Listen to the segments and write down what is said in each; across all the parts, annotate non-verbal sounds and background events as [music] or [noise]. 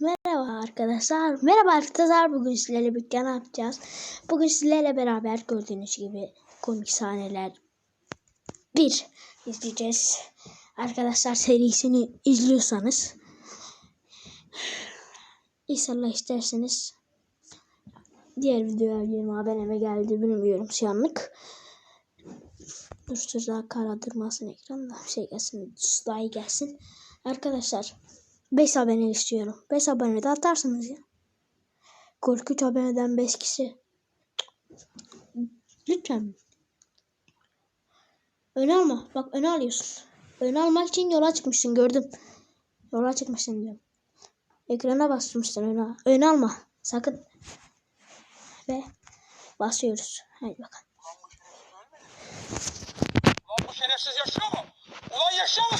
Merhaba arkadaşlar. Merhaba arkadaşlar. Bugün sizlerle birlikte ne yapacağız? Bugün sizlerle beraber gördüğünüz gibi komik sahneler bir izleyeceğiz. Arkadaşlar serisini izliyorsanız İnşallah isterseniz diğer videoya benim aboneme geldi bilmiyorum şu anlık. Dur şurada karadırmasın ekranda şey gelsin. Slide gelsin. Arkadaşlar 5 abone istiyorum. 5 abone de atarsınız ya. Korkunç aboneden 5 kişi. Lütfen. Öne alma. Bak öne alıyorsun. Öne almak için yola çıkmışsın gördüm. Yola çıkmışsın diyorum. Ekrana bastırmışsın öne. Öne alma. Sakın. Ve basıyoruz. Hadi bakalım. Lan bu şerefsiz yaşıyor mu? Ulan yaşıyor mu?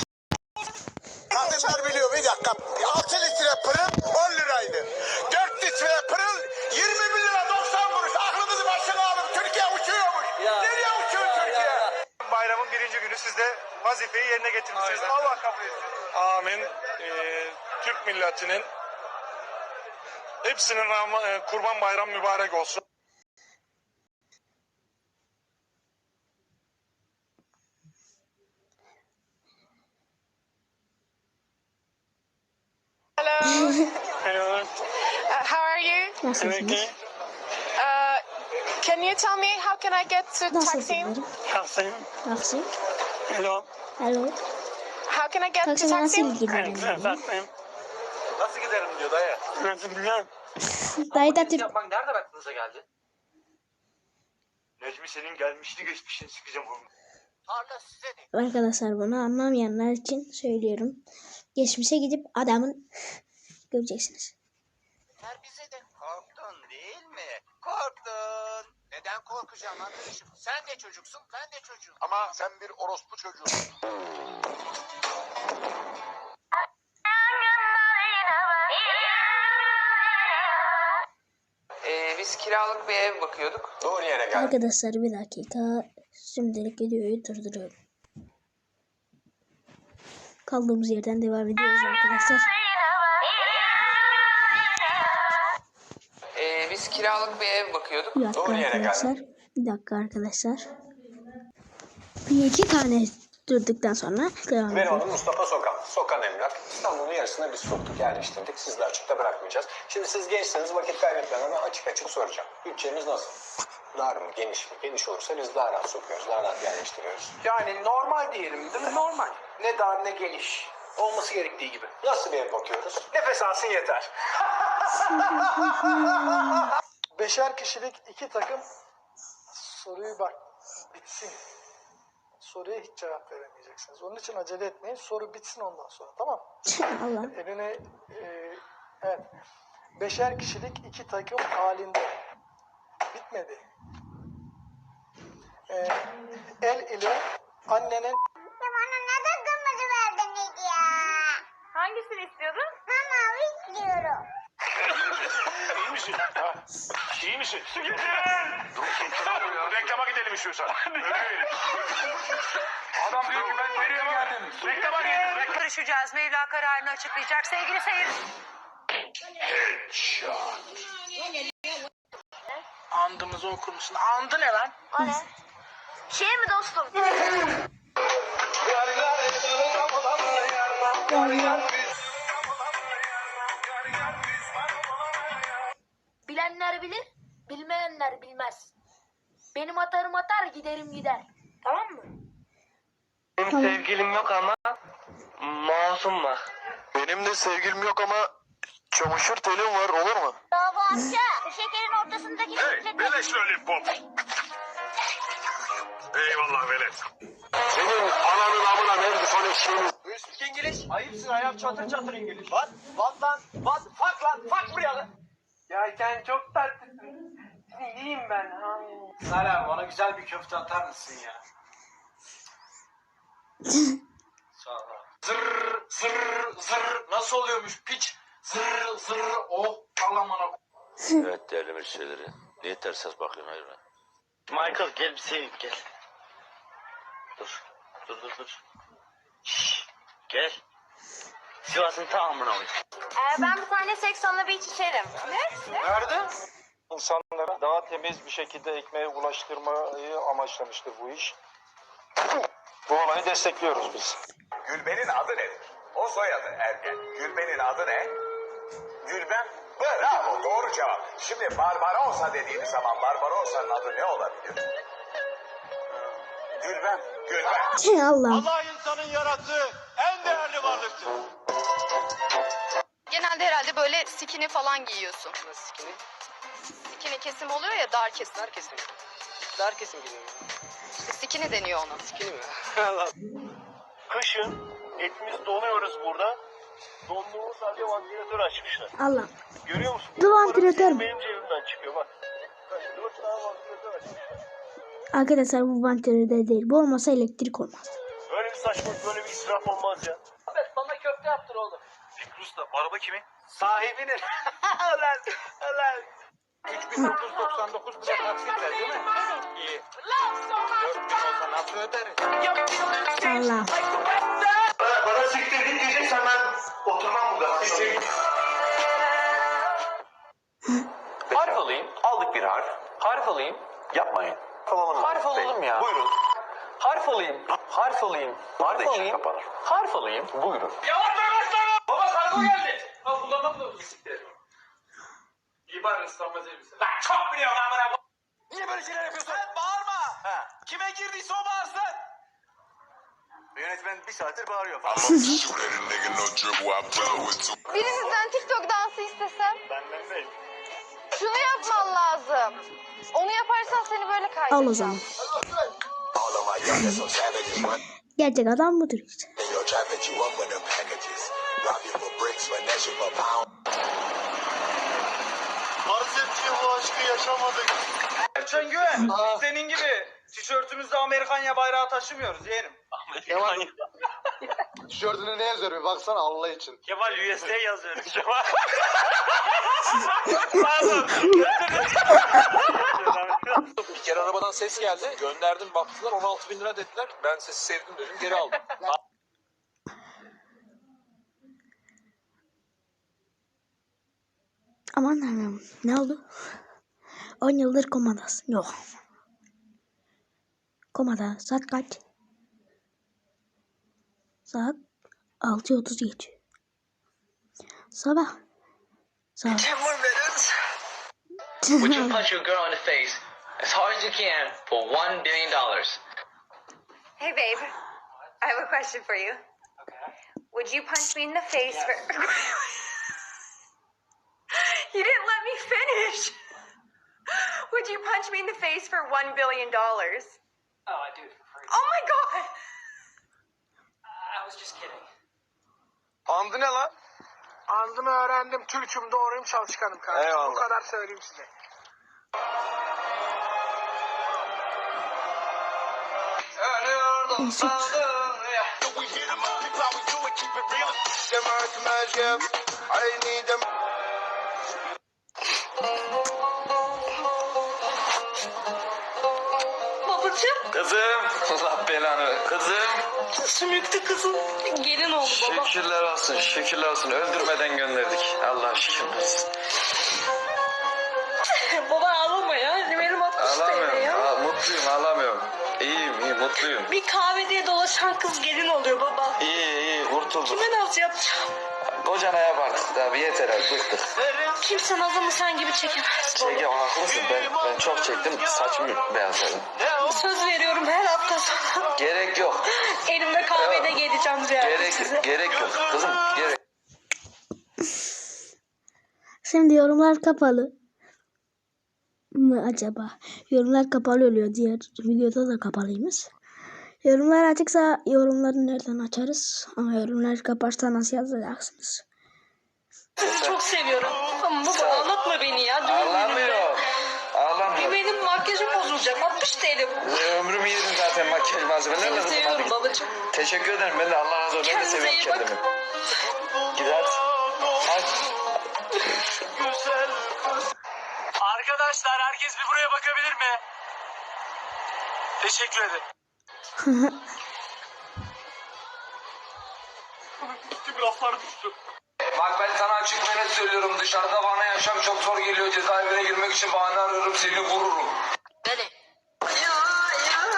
Kadınlar biliyor bir dakika. 6 litre pırıl 10 liraydı. 4 litre pırıl 21 lira 90 kuruş. Aklınızı başına alın. Türkiye uçuyormuş. Nereye uçuyor Türkiye? Bayramın birinci günü siz de vazifeyi yerine getirmişsiniz. Aynen. Allah kabul etsin. Amin. Ee, Türk milletinin hepsinin e, kurban bayram mübarek olsun. Uh, how are you? Nasılsınız? Uh, can you tell me how can I get to Taksim? Nasılsınız? Taksim. Hello. Hello. How can I get to nasıl Taksim? giderim? Efendim. Nasıl giderim diyor dayı. Nasıl bilmem. [laughs] Dayı da Türk. yapmak nereden aklınıza geldi? Necmi senin gelmişini geçmişini sikeceğim oğlum. Arkadaşlar bunu anlamayanlar için söylüyorum. Geçmişe gidip adamın [laughs] göreceksiniz. Her bize de. Korktun değil mi? Korktun. Neden korkacağım arkadaşım? Sen de çocuksun, ben de çocuğum. Ama sen bir orospu çocuğusun. Ee, biz kiralık bir ev bakıyorduk. Doğru yere gel. Arkadaşlar bir dakika. Şimdilik videoyu durduruyorum. Kaldığımız yerden devam ediyoruz arkadaşlar. Kiralık bir ev bakıyorduk. Bir dakika Doğru yere arkadaşlar. Bir dakika arkadaşlar. Bir iki tane durduktan sonra devam Benim ediyoruz. adım Mustafa Sokan. Sokan Emlak. İstanbul'un yarısına biz soktuk, yerleştirdik. Siz de açıkta bırakmayacağız. Şimdi siz gençseniz vakit kaybetmeden ben açık açık soracağım. Bütçemiz nasıl? Dar mı, geniş mi? Geniş olursa biz daha rahat sokuyoruz, daha rahat yerleştiriyoruz. Yani normal diyelim değil mi? Normal. Ne dar ne geniş. Olması gerektiği gibi. Nasıl bir ev bakıyoruz? Nefes alsın yeter. [laughs] Beşer kişilik iki takım soruyu bak bitsin. Soruya hiç cevap veremeyeceksiniz. Onun için acele etmeyin. Soru bitsin ondan sonra tamam. Eline e, evet. Beşer kişilik iki takım halinde. Bitmedi. E, el ile annenin Bana neden kırmızı verdiniz ya? Hangisini istiyordun? Ben mavi istiyorum. İyi misin? Ha? İyi misin? Reklama gidelim istiyorsan. Öyle verin. Adam diyor ki ben nereye geldim? Reklama gidelim. Reklam. Görüşeceğiz. Mevla kararını açıklayacak. Sevgili seyir. Andımızı okur musun? Andı ne lan? O ne? Şey mi dostum? Bilenler bilir, bilmeyenler bilmez. Benim atarım atar, giderim gider. Tamam mı? Benim sevgilim yok ama masum var. Benim de sevgilim yok ama çamaşır telim var olur mu? Bravo amca. Şekerin ortasındaki Hey, beleş lollipop. Eyvallah velet. Senin ananın amına ne bir şeyini İngiliz. Ayıpsın ayağım çatır çatır İngiliz. What? What lan? What? Fuck lan. Fuck buraya lan. Ya sen çok tatlısın. Seni yiyeyim ben. Ha. Salam bana güzel bir köfte atar mısın ya? [laughs] Sağ ol. Zırr zırr zırr nasıl oluyormuş piç? Zırr zırr oh Allah'ım Evet değerli müşterileri. Niye ters ses bakıyorsun hayır Michael gel bir seveyim gel. Dur. Dur dur dur. Şşş, gel. Sivas'ın tamamını alayım. Ee, ben bir tane seks onunla bir iç içerim. Ne? Nerede? İnsanlara daha temiz bir şekilde ekmeğe ulaştırmayı amaçlamıştır bu iş. Bu olayı destekliyoruz biz. Gülben'in adı nedir? O soyadı ergen. Gülben'in adı ne? Gülben. Bravo doğru cevap. Şimdi Barbarossa dediğimiz zaman Barbarossa'nın adı ne olabilir? Gülben. Gülben. Ey Allah. Allah insanın yarattığı en değerli varlıktır. Genelde herhalde böyle skinny falan giyiyorsun. Nasıl skinny? Skinny kesim oluyor ya dar kesim. Dar kesim. Dar kesim geliyor. İşte skinny deniyor ona. Skinny mi? [laughs] Kışın hepimiz donuyoruz burada. Donduğumuz halde vantilatör açmışlar. Allah. Görüyor musun? Bu vantilatör mü? Benim cebimden çıkıyor bak. Bak, Dört tane vantilatör açmışlar. Arkadaşlar bu vantilatör değil. Bu olmasa elektrik olmaz. Böyle bir saçmalık, böyle bir israf olmaz ya. Ahmet bana köfte yaptır oğlum. Fikri Usta, araba kimin? Sahibinin. [laughs] ulan ulan. 3999 lira taksitle değil mi? İyi. 4000 olsa nasıl öderiz? Allah. Bana, bana siktir git diyeceksen ben oturmam burada. Harf alayım. Aldık bir harf. Harf alayım. Yapmayın. Alalım. Harf alalım ya. Buyurun. Harf alayım. Harf alayım. Harf alayım. Kapanır. Harf alayım. Buyurun. Yavaş yavaş yavaş. Baba kargo geldi. Ha kullanmam. Siktir. İyi bari ıslanmaz elbise. Lan çok biliyorum lan bana. Niye böyle şeyler yapıyorsun? Sen bağırma. Ha. Kime girdiyse o bağırsın. Yönetmen bir saattir bağırıyor falan. [laughs] Birinizden TikTok dansı istesem. Benden değil. Şunu yapman lazım. Onu yaparsan seni böyle Al o zaman. Gerçek adam budur işte. Maalesef bu aşkı yaşamadık. Erçen Güven, senin gibi tişörtümüzde Amerikanya bayrağı taşımıyoruz yeğenim. Kemal, tişörtüne ne yazıyor bir baksana Allah için. Kemal USA yazıyor. [laughs] Kemal. Pardon. [laughs] Bir kere arabadan ses geldi. Gönderdim baktılar 16 bin lira dediler. Ben sesi sevdim dedim geri aldım. Aman tanrım. Ne oldu? 10 yıldır komadasın. Yok. Komada. Saat kaç? Saat 6.37. Sabah. Sabah. Would you punch your girl in the face as hard as you can for one billion dollars? Hey, babe. I have a question for you. Okay. Would you punch me in the face for. [laughs] you didn't let me finish. Would you punch me in the face for $1 billion? Oh, I do it for free. Oh my god! I was just kidding. Andı ne lan? Andımı öğrendim. Türk'üm, doğruyum, çalışkanım kardeşim. Bu kadar söyleyeyim size. Mesut. Babacığım. Kızım. Allah belanı. Kızım. Sümüklü kızım. Gelin oldu baba. Şükürler olsun. Şükürler olsun. Öldürmeden gönderdik. Allah şükürler olsun. Mutluyum. Bir kahvede dolaşan kız gelin oluyor baba. İyi iyi kurtulduk. Kime naz yapacağım? Kocana yapardık abi yeter abi bıktık. Kimse nazımı sen gibi çekemez. Çekim haklısın ben, ben çok çektim saçımı beyazladım. Söz veriyorum her hafta sonu. Gerek yok. Elimde kahvede geleceğim ziyaret Gerek size. gerek yok kızım gerek. Şimdi yorumlar kapalı mı acaba? Yorumlar kapalı oluyor. Diğer videoda da kapalıymış. Yorumlar açıksa yorumları nereden açarız? Ama yorumlar kaparsa nasıl yazacaksınız? Sizi çok seviyorum. Ama baba ağlatma beni ya. Düğün günümde. Ağlamıyorum. Bir Ağlamıyorum. benim makyajım bozulacak. 60 TL bu. Ömrümü yedim zaten makyaj malzemelerle. Seni seviyorum babacığım. Teşekkür ederim ben de Allah razı olsun. Ben de Kendinize seviyorum iyi bakın. kendimi. Gider. Hadi. Güzel kız. Arkadaşlar herkes bir buraya bakabilir mi? Teşekkür ederim. Gibi laflar düştü. Bak ben sana açık ve net söylüyorum. Dışarıda bana yaşam çok zor geliyor. Cezaevine girmek için bahane arıyorum. Seni vururum.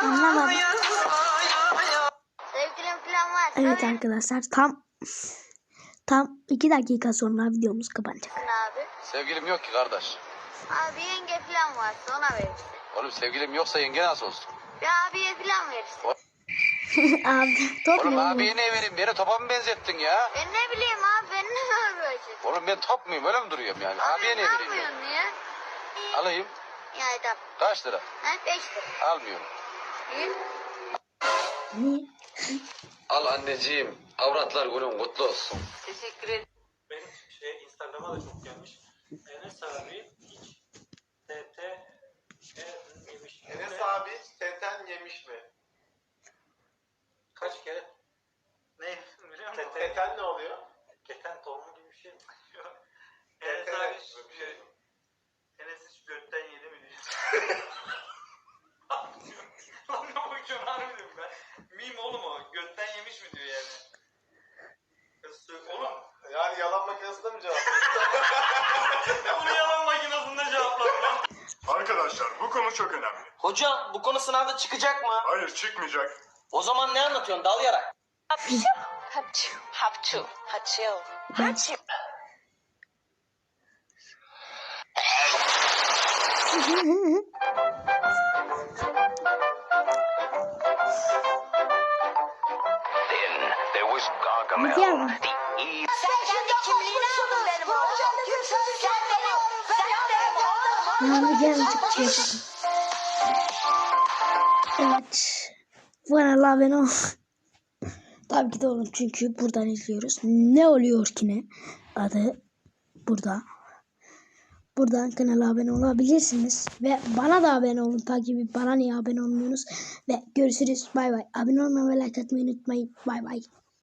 Anlamadım. Sevgilim falan var. Evet arkadaşlar tam tam 2 dakika sonra videomuz kapanacak. Abi. Sevgilim yok ki kardeş. Abi yenge falan varsa ona verirsin. Oğlum sevgilim yoksa yenge nasıl olsun? Bir abiye falan verirsin. [laughs] Abi top Oğlum mu? abiye ne vereyim? Beni topa mı benzettin ya? Ben ne bileyim abi ben ne vereceğim? Oğlum ben top muyum? Öyle mi duruyorum yani? Abi Abiye ne ne vereyim? ya? yapıyorsun ya? Alayım. Yani tamam. Kaç lira? Ha 5 lira. Almıyorum. Niye? Al anneciğim. Avratlar günün kutlu olsun. Teşekkür ederim. Benim şey Instagram'a da çok gelmiş. Enes abi hiç TT e, yemiş. Enes abi teten yemiş mi? Kaç kere? Ne biliyor musun? Teten ne oluyor? Keten tohumu gibi bir şey mi? [laughs] Enes Teten abi hiç, şey, Enes hiç götten yedi mi diyor. [laughs] Lan ne bakıyorsun harbiden ben. Meme oğlum o. Götten yemiş mi diyor yani. Sö- Oğlum Yani yalan makinesinde mi cevap [laughs] bunu yalan makinesinde cevapladım lan. Arkadaşlar bu konu çok önemli. Hocam bu konu sınavda çıkacak mı? Hayır çıkmayacak. O zaman ne anlatıyorsun dal yarak? Hapçu. Hapçu. Hapçu. Then there was Gargamel. The evil Sen kendi kimliğini aldın benim hocam. Sen benim, sen benim Yani gel çıkacak. Evet. Bu kanala abone ol. Tabii ki de olun çünkü buradan izliyoruz. Ne oluyor ki ne? Adı burada. Buradan kanala abone olabilirsiniz. Ve bana da abone olun. Takibi bana niye abone olmuyorsunuz? Ve görüşürüz. Bay bay. Abone olmayı ve like atmayı unutmayın. Bay bay.